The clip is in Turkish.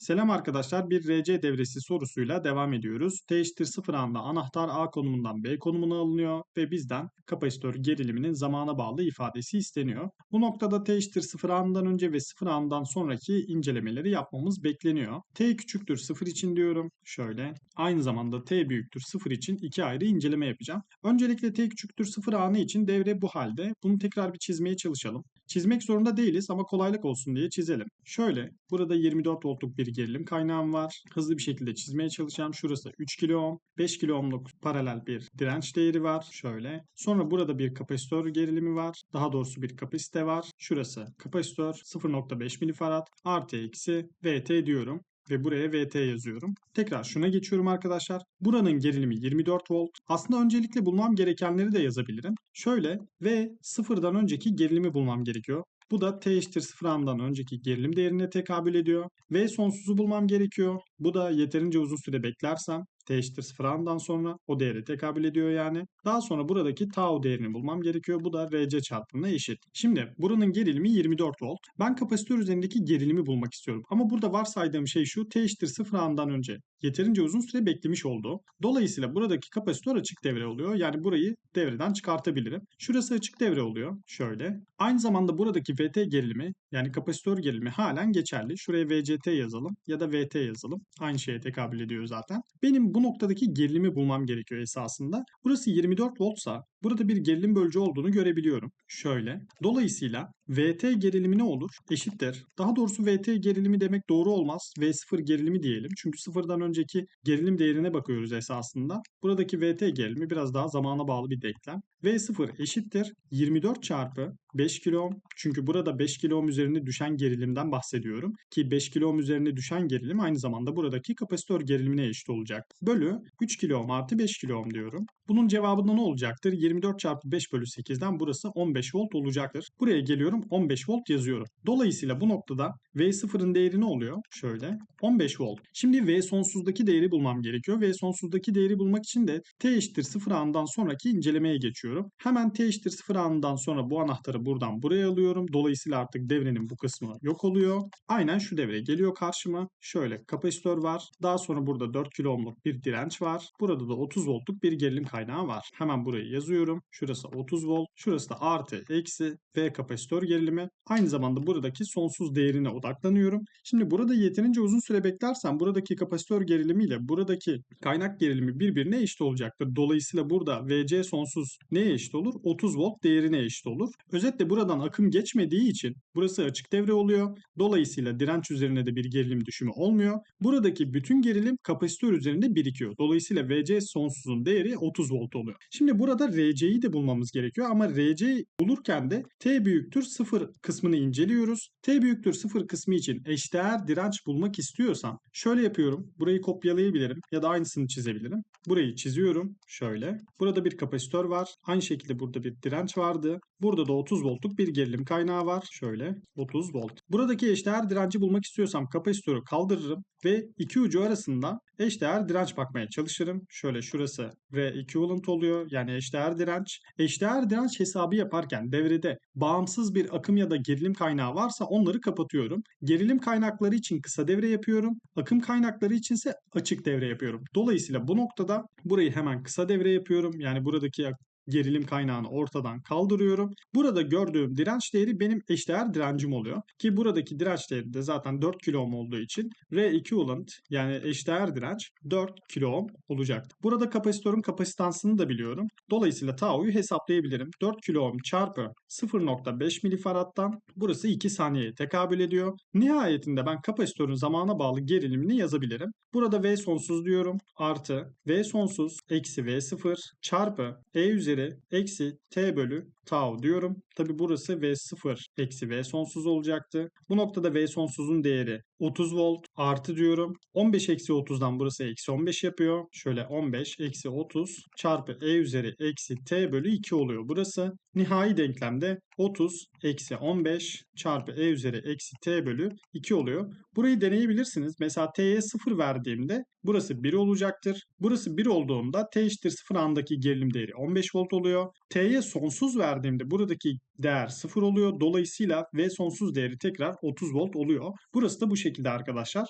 Selam arkadaşlar, bir RC devresi sorusuyla devam ediyoruz. Eşittir 0 anda anahtar A konumundan B konumuna alınıyor ve bizden kapasitör geriliminin zamana bağlı ifadesi isteniyor. Bu noktada eşittir 0 andan önce ve 0 andan sonraki incelemeleri yapmamız bekleniyor. T küçüktür 0 için diyorum. Şöyle. Aynı zamanda T büyüktür 0 için iki ayrı inceleme yapacağım. Öncelikle T küçüktür 0 anı için devre bu halde. Bunu tekrar bir çizmeye çalışalım. Çizmek zorunda değiliz ama kolaylık olsun diye çizelim. Şöyle, burada 24 voltluk bir gerilim kaynağım var. Hızlı bir şekilde çizmeye çalışacağım. Şurası 3 kilo ohm, 5 kilo ohmluk paralel bir direnç değeri var. Şöyle. Sonra burada bir kapasitör gerilimi var. Daha doğrusu bir kapasite var. Şurası kapasitör 0.5 milifarad artı eksi VT diyorum ve buraya VT yazıyorum. Tekrar şuna geçiyorum arkadaşlar. Buranın gerilimi 24 volt. Aslında öncelikle bulmam gerekenleri de yazabilirim. Şöyle ve sıfırdan önceki gerilimi bulmam gerekiyor. Bu da t eşittir 0 andan önceki gerilim değerine tekabül ediyor. V sonsuzu bulmam gerekiyor. Bu da yeterince uzun süre beklersem t eşittir 0 andan sonra o değere tekabül ediyor yani. Daha sonra buradaki tau değerini bulmam gerekiyor. Bu da RC çarpımına eşit. Şimdi buranın gerilimi 24 volt. Ben kapasitör üzerindeki gerilimi bulmak istiyorum. Ama burada varsaydığım şey şu t eşittir 0 andan önce yeterince uzun süre beklemiş oldu. Dolayısıyla buradaki kapasitör açık devre oluyor. Yani burayı devreden çıkartabilirim. Şurası açık devre oluyor. Şöyle. Aynı zamanda buradaki VT gerilimi yani kapasitör gerilimi halen geçerli. Şuraya VCT yazalım ya da VT yazalım. Aynı şeye tekabül ediyor zaten. Benim bu noktadaki gerilimi bulmam gerekiyor esasında. Burası 24 voltsa burada bir gerilim bölücü olduğunu görebiliyorum. Şöyle. Dolayısıyla VT gerilimi ne olur? Eşittir. Daha doğrusu VT gerilimi demek doğru olmaz. V0 gerilimi diyelim. Çünkü sıfırdan önceki gerilim değerine bakıyoruz esasında. Buradaki VT gerilimi biraz daha zamana bağlı bir denklem. V0 eşittir 24 çarpı 5 kilo. Çünkü burada 5 kilo üzerine düşen gerilimden bahsediyorum. Ki 5 kilo üzerine düşen gerilim aynı zamanda buradaki kapasitör gerilimine eşit olacak. Bölü 3 kilo artı 5 kilo diyorum. Bunun cevabında ne olacaktır? 24 çarpı 5 bölü 8'den burası 15 volt olacaktır. Buraya geliyorum 15 volt yazıyorum. Dolayısıyla bu noktada V0'ın değeri ne oluyor? Şöyle 15 volt. Şimdi V sonsuzdaki değeri bulmam gerekiyor. V sonsuzdaki değeri bulmak için de T eşittir 0 anından sonraki incelemeye geçiyorum. Hemen T eşittir 0 anından sonra bu anahtarı buradan buraya alıyorum. Dolayısıyla artık devrenin bu kısmı yok oluyor. Aynen şu devre geliyor karşıma. Şöyle kapasitör var. Daha sonra burada 4 kilo ohmluk bir direnç var. Burada da 30 voltluk bir gerilim kaynağı var. Hemen burayı yazıyorum. Şurası 30 volt. Şurası da artı eksi V kapasitör gerilimi. Aynı zamanda buradaki sonsuz değerine odaklanıyorum. Şimdi burada yeterince uzun süre beklersem buradaki kapasitör gerilimi ile buradaki kaynak gerilimi birbirine eşit olacaktır. Dolayısıyla burada VC sonsuz neye eşit olur? 30 volt değerine eşit olur. Özetle buradan akım geçmediği için burası açık devre oluyor. Dolayısıyla direnç üzerine de bir gerilim düşümü olmuyor. Buradaki bütün gerilim kapasitör üzerinde birikiyor. Dolayısıyla VC sonsuzun değeri 30 volt oluyor. Şimdi burada RC'yi de bulmamız gerekiyor ama RC bulurken de T büyüktür 0 kısmını inceliyoruz. T büyüktür 0 kısmı için eşdeğer direnç bulmak istiyorsam şöyle yapıyorum. Burayı kopyalayabilirim ya da aynısını çizebilirim. Burayı çiziyorum. Şöyle. Burada bir kapasitör var. Aynı şekilde burada bir direnç vardı. Burada da 30 voltluk bir gerilim kaynağı var. Şöyle 30 volt. Buradaki eşdeğer direnci bulmak istiyorsam kapasitörü kaldırırım ve iki ucu arasında eşdeğer direnç bakmaya çalışırım. Şöyle şurası R equivalent oluyor. Yani eşdeğer direnç. Eşdeğer direnç hesabı yaparken devrede bağımsız bir akım ya da gerilim kaynağı varsa onları kapatıyorum. Gerilim kaynakları için kısa devre yapıyorum. Akım kaynakları içinse açık devre yapıyorum. Dolayısıyla bu noktada burayı hemen kısa devre yapıyorum. Yani buradaki gerilim kaynağını ortadan kaldırıyorum. Burada gördüğüm direnç değeri benim eşdeğer direncim oluyor. Ki buradaki direnç değeri de zaten 4 kilo ohm olduğu için R equivalent yani eşdeğer direnç 4 kilo ohm olacak. Burada kapasitörün kapasitansını da biliyorum. Dolayısıyla tau'yu hesaplayabilirim. 4 kilo ohm çarpı 0.5 milifaraddan burası 2 saniyeye tekabül ediyor. Nihayetinde ben kapasitörün zamana bağlı gerilimini yazabilirim. Burada V sonsuz diyorum. Artı V sonsuz eksi V0 çarpı E üzeri eksi T bölü tau diyorum. Tabi burası V0 eksi V sonsuz olacaktı. Bu noktada V sonsuzun değeri 30 volt artı diyorum. 15 eksi 30'dan burası eksi 15 yapıyor. Şöyle 15 eksi 30 çarpı E üzeri eksi T bölü 2 oluyor burası. Nihai denklemde 30 eksi 15 çarpı E üzeri eksi T bölü 2 oluyor. Burayı deneyebilirsiniz. Mesela T'ye 0 verdiğimde burası 1 olacaktır. Burası 1 olduğunda T eşittir 0 andaki gerilim değeri 15 volt oluyor. T'ye sonsuz verdiğimde buradaki değer 0 oluyor. Dolayısıyla V sonsuz değeri tekrar 30 volt oluyor. Burası da bu şekilde arkadaşlar.